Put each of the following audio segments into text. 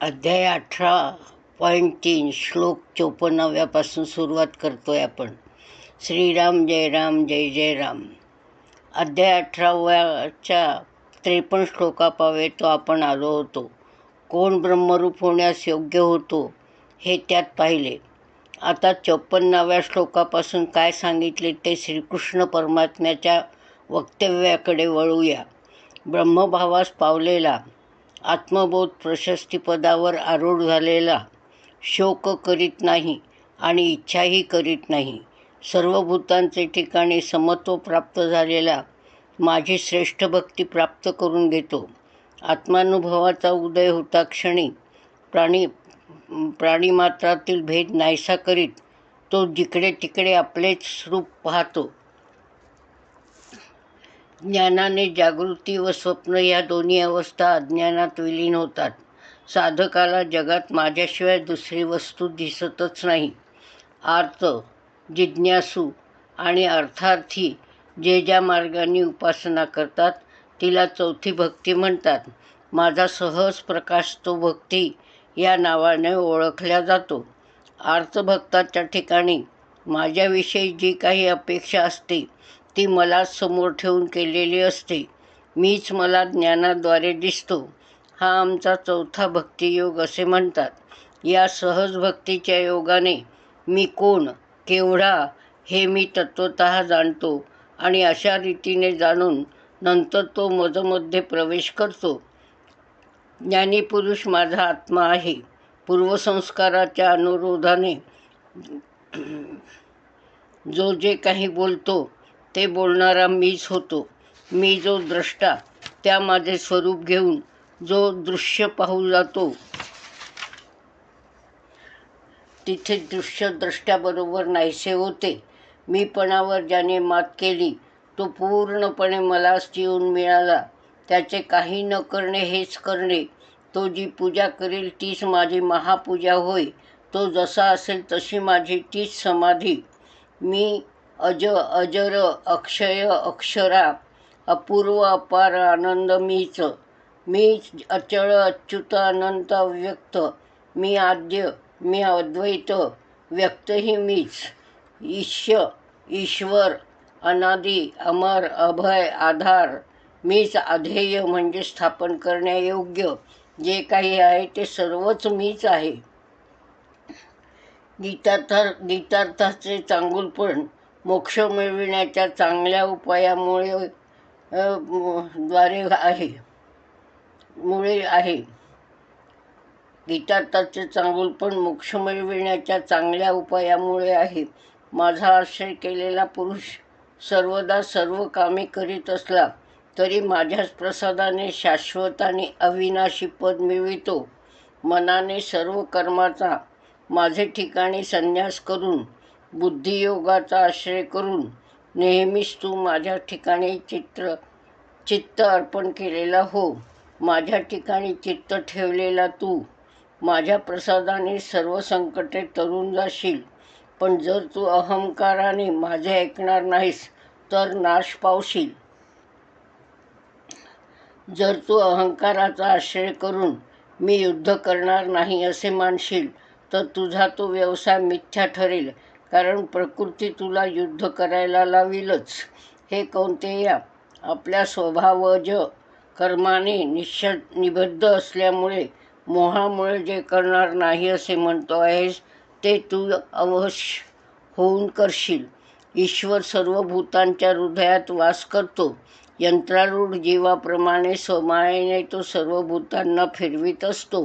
अध्याय अठरा पॉईंट तीन श्लोक चोपन्नाव्यापासून सुरुवात करतोय आपण. श्रीराम जय राम जय जय राम. अध्याय अठराव्याच्या त्रेपन्न श्लोकापावे तो आपण आलो होतो. कोण ब्रह्मरूप होण्यास योग्य होतो हे त्यात पाहिले. आता चोपन्नाव्या श्लोकापासून काय सांगितले ते श्रीकृष्ण परमात्म्याच्या वक्तव्याकडे वळूया. ब्रह्मभावास पावलेला आत्मबोध प्रशस्तीपदावर आरूढ झालेला. शोक करीत नाही आणि इच्छाही करीत नाही. सर्व भूतांचे ठिकाणी समत्व प्राप्त झालेला माझी श्रेष्ठ भक्ती प्राप्त करून घेतो. आत्मानुभवाचा उदय होता क्षणी. प्राणी प्राणीमात्रातील भेद नाहीसा करीत तो जिकडे तिकडे आपलेच रूप पाहतो. ज्ञानाने जागृती व स्वप्न या दोन्ही अवस्था अज्ञानात विलीन होतात. साधकाला जगात माझ्याशिवाय दुसरी वस्तू दिसतच नाही. आर्त जिज्ञासू आणि अर्थार्थी जे ज्या मार्गाने उपासना करतात तिला चौथी भक्ती म्हणतात. माझा सहज प्रकाश तो भक्ती या नावाने ओळखला जातो. आर्तभक्ताच्या ठिकाणी माझ्याविषयी जी काही अपेक्षा असते ती मला समोर ठेवून केलेली असते. मीच मला ज्ञानाद्वारे दिसतो. हा आमचा चौथा भक्तियोग असे म्हणतात. या सहज भक्तीच्या योगाने मी कोण केवढा हे मी तत्वत जाणतो आणि अशा रीतीने जाणून नंतर तो मजमध्ये प्रवेश करतो. ज्ञानीपुरुष माझा आत्मा आहे. पूर्वसंस्काराच्या अनुरोधाने जो जे काही बोलतो ते बोलणारा मीच होतो. मी जो द्रष्टा त्या माझे स्वरूप घेऊन जो दृश्य पाहू जातो तिथे दृश्य द्रष्ट्याबरोबर नाहीसे होते. मीपणावर ज्याने मात केली तो पूर्णपणे मलाच येऊन मिळाला. त्याचे काही न करणे हेच करणे. तो जी पूजा करेल तीच माझी महापूजा होय. तो जसा असेल तशी माझी तीच समाधी. मी अज अजर अक्षय अक्षरा अपूर्व अपार आनंद मीच. मी अचळ अच्युत अनंत अव्यक्त. मी आद्य मी अद्वैत व्यक्तही मीच. ईश्य ईश्वर अनादी अमर अभय आधार. मीच अध्येय म्हणजे स्थापन करण्यायोग्य जे काही आहे ते सर्वच मीच आहे. गीतार्थ गीतार्थाचे चांगुलपण मोक्ष मिळविण्याच्या चांगल्या उपायामुळे द्वारे आहे. मुळे आहे. गीतार्थाचे चांगुलपण मोक्ष मिळविण्याच्या चांगल्या उपायामुळे आहे. माझा आश्रय केलेला पुरुष सर्वदा सर्व कामे करीत असला तरी माझ्याच प्रसादाने शाश्वत आणि अविनाशी पद मिळवितो. मनाने सर्व कर्माचा माझे ठिकाणी संन्यास करून बुद्धियोगाचा आश्रय करून नेहमीच तू माझ्या ठिकाणी चित्र चित्त अर्पण केलेला हो. माझ्या ठिकाणी चित्त ठेवलेला तू. माझ्या प्रसादाने सर्व संकटे तरून जाशील. पण जर तू अहंकाराने माझे ऐकणार नाहीस तर नाश पावशील. जर तू अहंकाराचा आश्रय करून मी युद्ध करणार नाही असे मानशील तर तुझा तो व्यवसाय मिथ्या ठरेल. कारण प्रकृती तुला युद्ध करायला लावीलच. हे कौंतेया आपल्या स्वभावज कर्माने निश्च निबद्ध असल्यामुळे मोहामुळे जे करणार नाही असे म्हणतो आहेस ते तू अवश्य होऊन करशील. ईश्वर सर्व भूतांच्या हृदयात वास करतो. यंत्रारूढ जीवाप्रमाणे स्वमायेने तो सर्व भूतांना फिरवीत असतो.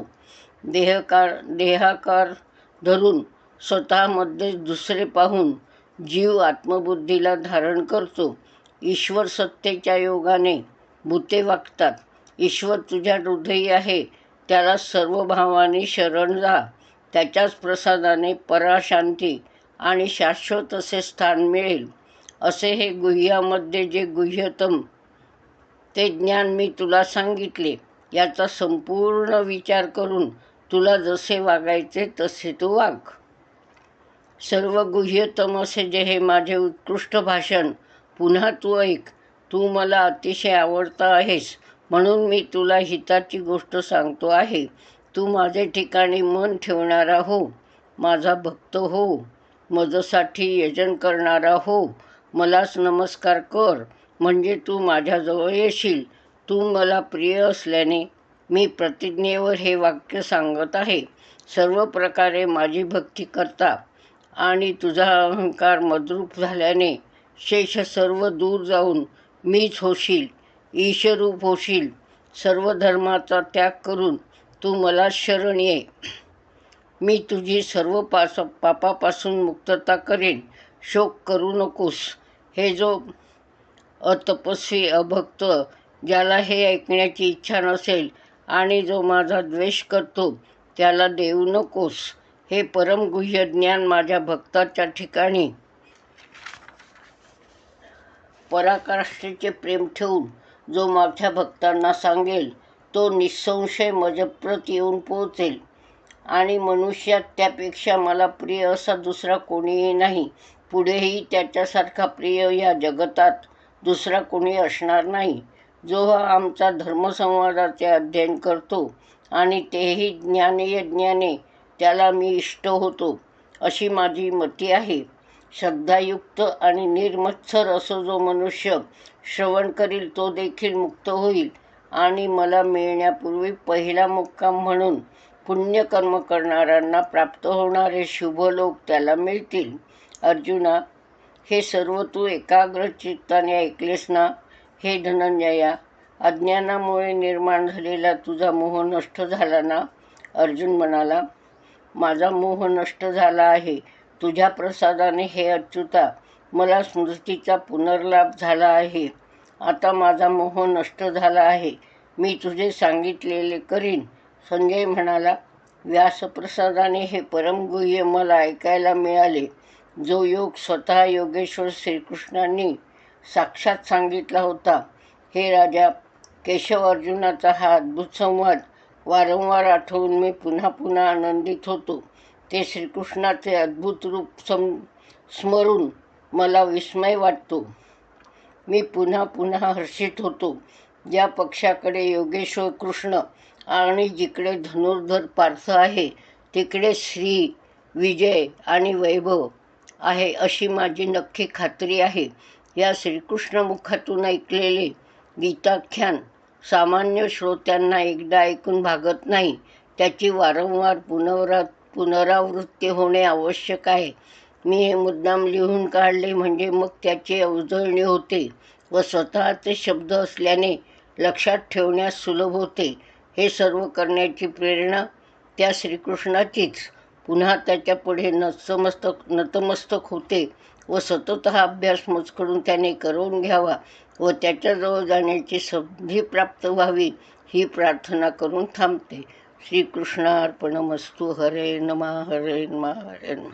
देहकार देहाकार धरून स्वतःमध्ये दुसरे पाहून जीव आत्मबुद्धीला धारण करतो. ईश्वर सत्तेच्या योगाने भूते वागतात. ईश्वर तुझ्या हृदयी आहे. त्याला सर्व भावाने शरण जा. त्याच्याच प्रसादाने पराशांती आणि शाश्वत असे स्थान मिळेल. असे हे गुह्यामध्ये जे गुह्यतम ते ज्ञान मी तुला सांगितले याचा संपूर्ण विचार करून तुला जसे वागायचे तसे तू वाघ सर्व गुह्यतम असे जे हे माझे उत्कृष्ट भाषण पुन्हा तू ऐक. तू मला अतिशय आवडता आहेस म्हणून मी तुला हिताची गोष्ट सांगतो आहे. तू माझे ठिकाणी मन ठेवणारा हो माझा भक्त हो मजसाठी यजन करणारा हो मलाच नमस्कार कर म्हणजे तू माझ्याजवळ येशील. तू मला प्रिय असल्याने मी प्रतिज्ञेवर हे वाक्य सांगत आहे. सर्व प्रकारे माझी भक्ती करता. आणि तुझा अहंकार मद्रूप झाल्याने शेष सर्व दूर जाऊन मीच होशील ईशरूप होशील. सर्व धर्माचा त्याग करून तू मला शरण ये. मी तुझी सर्व पास पापापासून मुक्तता करेन. शोक करू नकोस. हे जो अतपस्वी अभक्त ज्याला हे ऐकण्याची इच्छा नसेल आणि जो माझा द्वेष करतो त्याला देऊ नकोस. हे परमगुह्य ज्ञान माझ्या भक्ताच्या ठिकाणी पराकाष्ठेचे प्रेम ठेवून जो माझ्या भक्तांना सांगेल तो निसंशय मजप्रत येऊन पोहोचेल. आणि मनुष्यात त्यापेक्षा मला प्रिय असा दुसरा कोणीही नाही. पुढेही त्याच्यासारखा प्रिय या जगतात दुसरा कोणी असणार नाही. जो हा आमचा धर्मसंवादाचे अध्ययन करतो आणि तेही ज्ञानयज्ञाने त्याला मी इष्ट होतो अशी माझी मती आहे. श्रद्धायुक्त आणि निर्मत्सर असो जो मनुष्य श्रवण करील तो देखील मुक्त होईल. आणि मला मिळण्यापूर्वी पहिला मुक्काम म्हणून पुण्यकर्म करणाऱ्यांना प्राप्त होणारे शुभ लोक त्याला मिळतील. अर्जुना हे सर्व तू एकाग्र चित्ताने ऐकलेस ना? हे धनंजया अज्ञानामुळे निर्माण झालेला तुझा मोह नष्ट झाला ना? अर्जुन म्हणाला माझा मोह नष्ट झाला आहे. तुझ्या प्रसादाने हे अच्युता मला स्मृतीचा पुनर्लाभ झाला आहे. आता माझा मोह नष्ट झाला आहे. मी तुझे सांगितलेले करीन. संजय म्हणाला व्यासप्रसादाने हे परमगुह्य मला ऐकायला मिळाले. जो योग स्वतः योगेश्वर श्रीकृष्णांनी साक्षात सांगितला होता. हे राजा केशव अर्जुनाचा हा अद्भुत संवाद वारंवार आठवून मी पुन्हा पुन्हा आनंदित होतो. ते श्रीकृष्णाचे अद्भुत रूप सम स्मरून मला विस्मय वाटतो. मी पुन्हा पुन्हा हर्षित होतो. ज्या पक्षाकडे योगेश्वर कृष्ण आणि जिकडे धनुर्धर पार्थ आहे तिकडे श्री विजय आणि वैभव आहे अशी माझी नक्की खात्री आहे. या श्रीकृष्ण मुखातून ऐकलेले गीताख्यान सामान्य श्रोत्यांना एकदा ऐकून भागत नाही त्याची वारंवार पुनरा पुनरावृत्ती होणे आवश्यक आहे. मी हे मुद्दाम लिहून काढले म्हणजे मग त्याची अवजळणी होते व स्वतःचे शब्द असल्याने लक्षात ठेवण्यास सुलभ होते. हे सर्व करण्याची प्रेरणा त्या श्रीकृष्णाचीच. पुन्हा त्याच्या पुढे नतमस्तक नतमस्तक होते व सतत हा अभ्यास मजकडून त्याने करून घ्यावा व त्याच्याजवळ जाण्याची संधी प्राप्त व्हावी ही प्रार्थना करून थांबते. श्रीकृष्णार्पणमस्तू. हरे नमा हरे नमा हरे नमा.